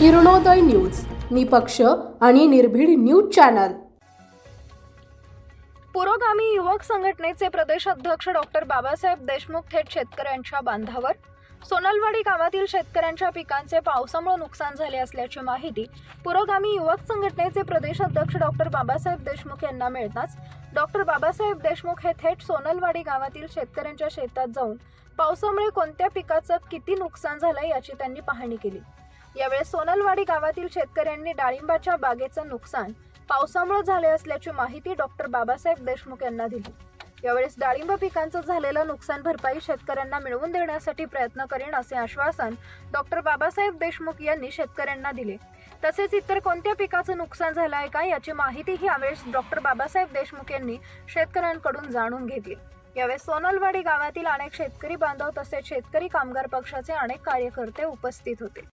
Kiranoday news निपक्ष आणि निर्भीड न्यूज चॅनल. पुरोगामी युवक संघटनेचे प्रदेश अध्यक्ष डॉक्टर बाबासाहेब देशमुख थेट शेतकऱ्यांच्या बांधावर. सोनलवाडी गावातील शेतकऱ्यांच्या पिकांचे पावसामुळे नुकसान झाले असल्याची माहिती पुरोगामी युवक संघटनेचे प्रदेश अध्यक्ष डॉक्टर बाबासाहेब देशमुख यांना मिळताच. डॉक्टर बाबासाहेब देशमुख हे थेट सोनलवाडी गावातील शेतकऱ्यांच्या शेतात जाऊन पावसामुळे कोणत्या पिकाचं किती नुकसान झालं याची त्यांनी पाहणी केली. यावेळेस सोनलवाडी गावातील शेतकऱ्यांनी डाळिंबाच्या बागेचं नुकसान पावसामुळे झाले असल्याची माहिती डॉक्टर बाबासाहेब देशमुख यांना दिली. यावेळेस डाळिंब पिकांचं झालेलं नुकसान भरपाई शेतकऱ्यांना मिळवून देण्यासाठी प्रयत्न करेन असे आश्वासन डॉक्टर बाबासाहेब देशमुख यांनी शेतकऱ्यांना दिले. तसेच इतर कोणत्या पिकाचं नुकसान झालं आहे का याची माहितीही यावेळेस डॉक्टर बाबासाहेब देशमुख यांनी शेतकऱ्यांकडून जाणून घेतली. यावेळेस सोनलवाडी गावातील अनेक शेतकरी बांधव तसेच शेतकरी कामगार पक्षाचे अनेक कार्यकर्ते उपस्थित होते.